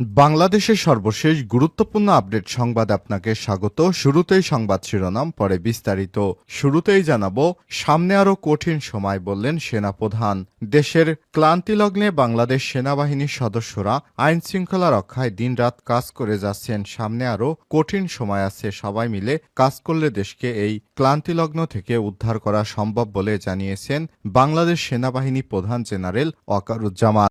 বাংলাদেশের সর্বশেষ গুরুত্বপূর্ণ আপডেট সংবাদ আপনাকে স্বাগত। শুরুতেই সংবাদ শিরোনাম, পরে বিস্তারিত। শুরুতেই জানাব, সামনে আরও কঠিন সময় বললেন সেনাপ্রধান। দেশের ক্লান্তিলগ্নে বাংলাদেশ সেনাবাহিনীর সদস্যরা আইন শৃঙ্খলা রক্ষায় দিনরাত কাজ করে যাচ্ছেন। সামনে আরও কঠিন সময় আছে, সবাই মিলে কাজ করলে দেশকে এই ক্লান্তিলগ্ন থেকে উদ্ধার করা সম্ভব বলে জানিয়েছেন বাংলাদেশ সেনাবাহিনী প্রধান জেনারেল ওয়াকারুজ্জামান।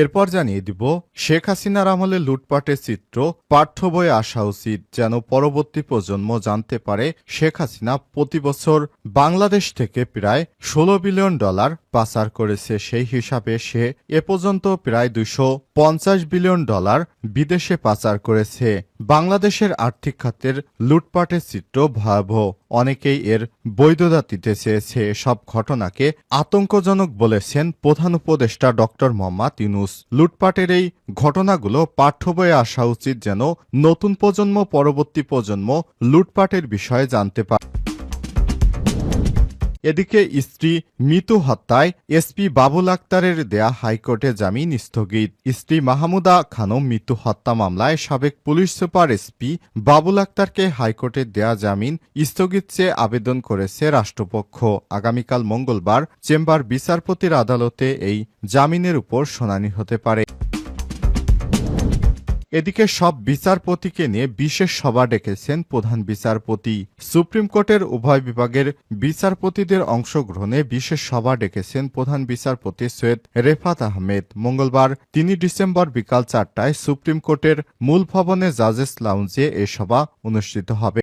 এরপর জানিয়ে দিব, শেখ হাসিনার আমলে লুটপাটের চিত্র, পাঠ্য বইয়ে আসা উচিত যেন পরবর্তী প্রজন্ম জানতে পারে শেখ হাসিনা প্রতি বছর বাংলাদেশ থেকে প্রায় ষোলো বিলিয়ন ডলার পাচার করেছে। সেই হিসাবে সে এ পর্যন্ত প্রায় দুশো পঞ্চাশ বিলিয়ন ডলার বিদেশে পাচার করেছে। বাংলাদেশের আর্থিক খাতের লুটপাটের চিত্র ভয়াবহ। অনেকেই এর বৈধতা দিতে চেয়েছে। সব ঘটনাকে আতঙ্কজনক বলেছেন প্রধান উপদেষ্টা ডক্টর মোহাম্মদ ইউনুস। লুটপাটের এই ঘটনাগুলো পাঠ্য বয়ে আসা উচিত যেন নতুন প্রজন্ম, পরবর্তী প্রজন্ম লুটপাটের বিষয়ে জানতে পারে এদিকে স্ত্রী মিতু হত্যায় এসপি বাবুল আক্তারের দেয়া হাইকোর্টে জামিন স্থগিত। স্ত্রী মাহমুদা খানম মৃত্যু হত্যা মামলায় সাবেক পুলিশ সুপার এসপি বাবুল আক্তারকে হাইকোর্টে দেয়া জামিন স্থগিত চেয়ে আবেদন করেছে রাষ্ট্রপক্ষ। আগামীকাল মঙ্গলবার চেম্বার বিচারপতির আদালতে এই জামিনের উপর শুনানি হতে পারে। এদিকে সব বিচারপতিকে নিয়ে বিশেষ সভা ডেকেছেন প্রধান বিচারপতি। সুপ্রিম কোর্টের উভয় বিভাগের বিচারপতিদের অংশগ্রহণে বিশেষ সভা ডেকেছেন প্রধান বিচারপতি সৈয়দ রেফাত আহমেদ। মঙ্গলবার তিনি ডিসেম্বর বিকাল চারটায় সুপ্রিম কোর্টের মূল ভবনে জাজেস লাউঞ্জে এ সভা অনুষ্ঠিত হবে।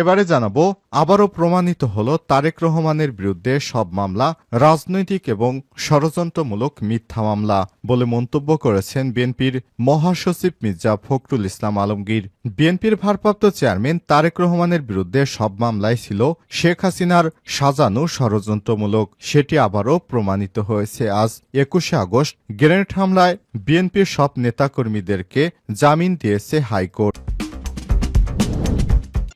এবারে জানাব, আবারও প্রমাণিত হল তারেক রহমানের বিরুদ্ধে সব মামলা, রাজনৈতিক এবং ষড়যন্ত্রমূলক মিথ্যা মামলা বলে মন্তব্য করেছেন বিএনপির মহাসচিব মির্জা ফখরুল ইসলাম আলমগীর। বিএনপির ভারপ্রাপ্ত চেয়ারম্যান তারেক রহমানের বিরুদ্ধে সব মামলায় ছিল শেখ হাসিনার সাজানো ষড়যন্ত্রমূলক। সেটি আবারও প্রমাণিত হয়েছে আজ একুশে আগস্ট গ্রেনেড হামলায় বিএনপির সব নেতাকর্মীদেরকে জামিন দিয়েছে হাইকোর্ট।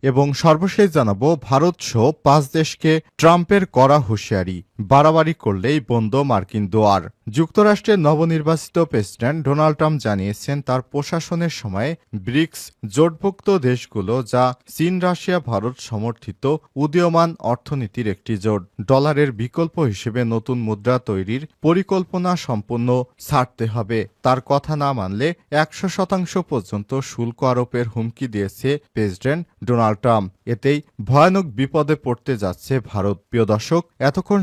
এবং সর্বশেষ জানাব ভারত সহ পাঁচ দেশকে ট্রাম্পের করা হুঁশিয়ারি। বাড়াবাড়ি করলেই বন্ধ মার্কিন দোয়ার। যুক্তরাষ্ট্রের নবনির্বাচিত প্রেসিডেন্ট ডোনাল্ড ট্রাম্প জানিয়েছেন তার প্রশাসনের সময়ে ব্রিক্স জোটভুক্ত দেশগুলো যা চীন, রাশিয়া, ভারত সমর্থিত উদীয়মান অর্থনীতির একটি জোট। ডলারের বিকল্প হিসেবে নতুন মুদ্রা তৈরির পরিকল্পনা সম্পূর্ণ ছাড়তে হবে। তার কথা না মানলে একশো শতাংশ পর্যন্ত শুল্ক আরোপের হুমকি দিয়েছে প্রেসিডেন্ট ডোনাল্ড ট্রাম্প। এতেই ভয়ানক বিপদে পড়তে যাচ্ছে ভারত। প্রিয় দর্শক, এতক্ষণ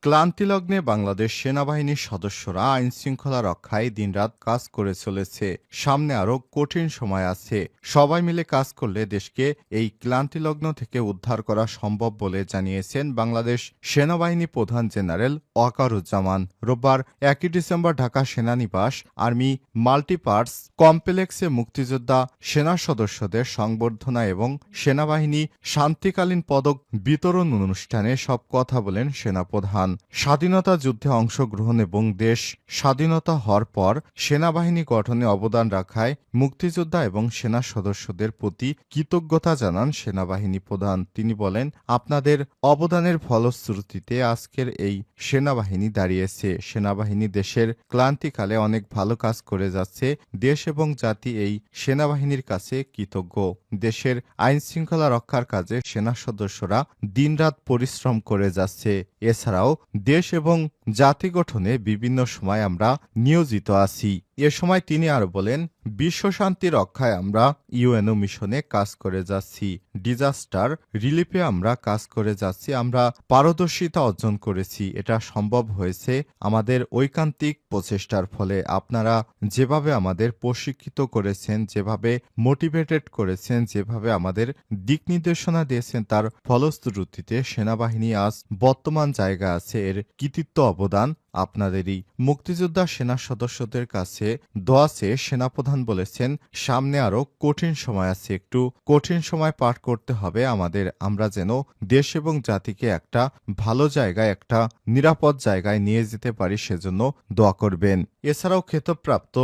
ক্লান্তিলগ্নে বাংলাদেশ সেনাবাহিনীর সদস্যরা আইন শৃঙ্খলা রক্ষায় দিনরাত কাজ করে চলেছে। সামনে আরও কঠিন সময় আছে। সবাই মিলে কাজ করলে দেশকে এই ক্লান্তিলগ্ন থেকে উদ্ধার করা সম্ভব বলে জানিয়েছেন বাংলাদেশ সেনাবাহিনী প্রধান জেনারেল ওয়াকারুজ্জামান। রোববার একই ডিসেম্বর ঢাকা সেনানিবাস আর্মি মাল্টিপার্টস কমপ্লেক্সে মুক্তিযোদ্ধা সেনা সদস্যদের সংবর্ধনা এবং সেনাবাহিনী শান্তিকালীন পদক বিতরণ অনুষ্ঠানে সব কথা বলেন সেনাপ্রধান। স্বাধীনতা যুদ্ধে অংশগ্রহণ এবং দেশ স্বাধীনতা হওয়ার পর সেনাবাহিনী গঠনে অবদান রাখায় মুক্তিযোদ্ধা এবং সেনা সদস্যদের প্রতি কৃতজ্ঞতা জানান সেনাবাহিনী প্রধান। তিনি বলেন, আপনাদের অবদানের ফলশ্রুতিতে আজকের এই সেনাবাহিনী দাঁড়িয়েছে। সেনাবাহিনী দেশের ক্লান্তিকালে অনেক ভালো কাজ করে যাচ্ছে। দেশ এবং জাতি এই সেনাবাহিনীর কাছে কৃতজ্ঞ। দেশের আইন শৃঙ্খলা রক্ষার কাজে সেনা সদস্যরা দিনরাত পরিশ্রম করে যাচ্ছে। এছাড়াও দেশ এবং জাতি গঠনে বিভিন্ন সময় আমরা নিয়োজিত আছি। এ সময় তিনি আরও বলেন, বিশ্ব শান্তি রক্ষায় আমরা ইউএনও মিশনে কাজ করে যাচ্ছি। ডিজাস্টার রিলিফে আমরা কাজ করে যাচ্ছি। আমরা পারদর্শিতা অর্জন করেছি। এটা সম্ভব হয়েছে আমাদের ঐকান্তিক প্রচেষ্টার ফলে। আপনারা যেভাবে আমাদের প্রশিক্ষিত করেছেন, যেভাবে মোটিভেটেড করেছেন, যেভাবে আমাদের দিক নির্দেশনা দিয়েছেন, তার ফলশ্রুতিতে সেনাবাহিনী আজ বর্তমান জায়গা আছে। এর কৃতিত্ব অবদান আপনাদেরই মুক্তিযোদ্ধা সেনা সদস্যদের কাছে দোয়া চেয়ে সেনাপ্রধান বলেছেন, সামনে আরও কঠিন সময় আছে, একটু কঠিন সময় পার করতে হবে আমাদের। আমরা যেন দেশ এবং জাতিকে একটা ভালো জায়গায়, একটা নিরাপদ জায়গায় নিয়ে যেতে পারি, সেজন্য দোয়া করবেন। এছাড়াও খেতাবপ্রাপ্ত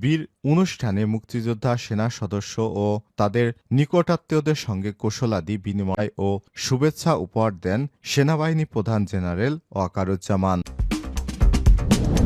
বীর অনুষ্ঠানে মুক্তিযোদ্ধা সেনা সদস্য ও তাদের নিকটাত্মীয়দের সঙ্গে কুশলাদি বিনিময় ও শুভেচ্ছা উপহার দেন সেনাবাহিনী প্রধান জেনারেল ওয়াকারুজ্জামান। Thank you.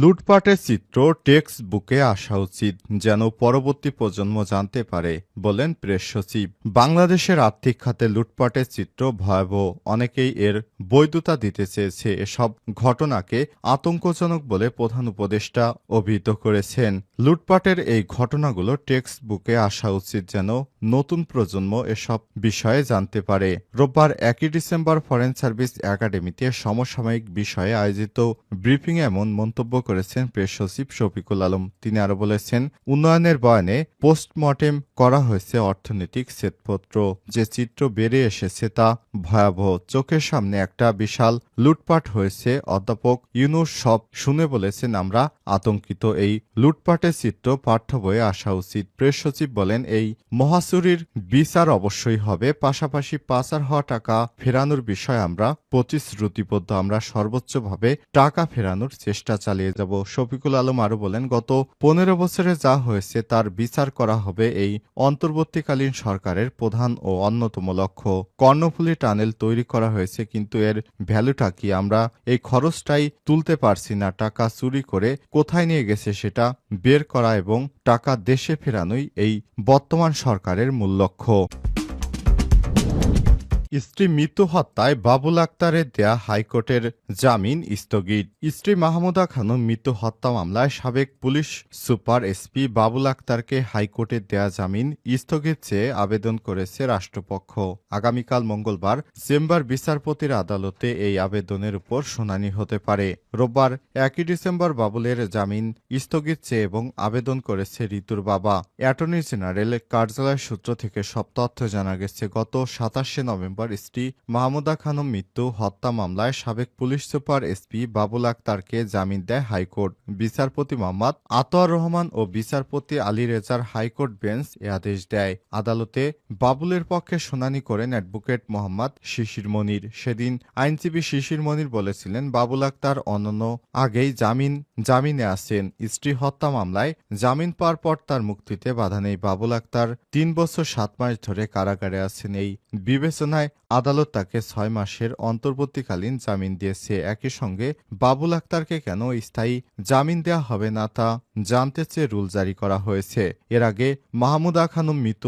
লুটপাটের চিত্র টেক্সট বুকে আসা উচিত, যেন পরবর্তী প্রজন্ম জানতে পারে, বলেন প্রেস সচিব। বাংলাদেশের আর্থিক খাতে লুটপাটের চিত্র ভয়াবহ, অনেকেই এর বৈধতা দিতে চেয়েছে এসব ঘটনাকে আতঙ্কজনক বলে প্রধান উপদেষ্টা অভিহিত করেছেন। লুটপাটের এই ঘটনাগুলো টেক্সট বুকে আসা উচিত যেন নতুন প্রজন্ম এসব বিষয়ে জানতে পারে। রোববার একই ডিসেম্বর ফরেন সার্ভিস একাডেমিতে সমসাময়িক বিষয়ে আয়োজিত ব্রিফিংয়ে এমন মন্তব্য করেছেন প্রেস সচিব শফিকুল আলম। তিনি আরও বলেছেন, উন্নয়নের বয়ানে পোস্টমর্টেম করা হয়েছে অর্থনৈতিক শ্বেতপত্র। যে চিত্র বেরিয়ে এসেছে তা ভয়াবহ। চোখের সামনে একটা বিশাল লুটপাট হয়েছে। অধ্যাপক ইউনুস সব শুনে বলেছেন, আমরা আতঙ্কিত। এই লুটপাটের চিত্র পাঠ্য বইয়ে আসা উচিত। প্রেস সচিব বলেন, এই মহাচুরির বিচার অবশ্যই হবে। পাশাপাশি পাচার হওয়া টাকা ফেরানোর বিষয়ে আমরা প্রতিশ্রুতিবদ্ধ। আমরা সর্বোচ্চভাবে টাকা ফেরানোর চেষ্টা চালিয়ে যাব। শফিকুল আলম আরও বলেন, গত পনেরো বছরে যা হয়েছে তার বিচার করা হবে এই অন্তর্বর্তীকালীন সরকারের প্রধান ও অন্যতম লক্ষ্য। কর্ণফুলী টানেল তৈরি করা হয়েছে, কিন্তু এর ভ্যালুটা কি আমরা এই খরচটাই তুলতে পারছি না, টাকা চুরি করে কোথায় নিয়ে গেছে সেটা বের করা এবং টাকা দেশে ফেরানোই এই বর্তমান সরকারের মূল লক্ষ্য। স্ত্রী মৃত্যু হত্যায় বাবুল আক্তারের দেয়া হাইকোর্টের জামিন স্থগিত। স্ত্রী মাহমুদা খানম মৃত্যু হত্যা মামলায় সাবেক পুলিশ সুপার এসপি বাবুল আক্তারকে হাইকোর্টের দেয়া জামিন স্থগিত চেয়ে আবেদন করেছে রাষ্ট্রপক্ষ। আগামীকাল মঙ্গলবার চেম্বার বিচারপতির আদালতে এই আবেদনের উপর শুনানি হতে পারে। রোববার একই ডিসেম্বর বাবুলের জামিন স্থগিত চেয়ে এবং আবেদন করেছে ঋতুর বাবা। অ্যাটর্নি জেনারেল কার্যালয় সূত্র থেকে সব তথ্য জানা গেছে। গত সাতাশে নভেম্বর স্ত্রী মাহমুদা খানম মৃত্যু, হত্যা মামলায় সাবেক পুলিশ সুপার এসপি বাবুল আক্তারকে জামিন দেয় হাইকোর্ট। বিচারপতি মোহাম্মদ আতোয়ার রহমান ও বিচারপতি আলী রেজার হাইকোর্ট বেঞ্চ এ আদেশ দেয়। আদালতে বাবুলের পক্ষে শুনানি করেন অ্যাডভোকেট মোহাম্মদ শিশির মনির। সেদিন আইনজীবী শিশির মনির বলেছিলেন, বাবুল আক্তার অনন্য আগেই জামিন, জামিনে আসেন স্ত্রী হত্যা মামলায় জামিন পাওয়ার পর তার মুক্তিতে বাধা নেই। বাবুল আক্তার তিন বছর সাত মাস ধরে কারাগারে আছেন। এই বিবেচনায় আদালত তাকে ছয় মাসের অন্তর্বর্তীকালীন জামিন দিয়েছে। একই সঙ্গে বাবুল আক্তারকে কেন স্থায়ী জামিন দেয়া হবে না তা জানতে চেয়ে রুল জারি করা হয়েছে। এর আগে মাহমুদা খানম মৃত্যু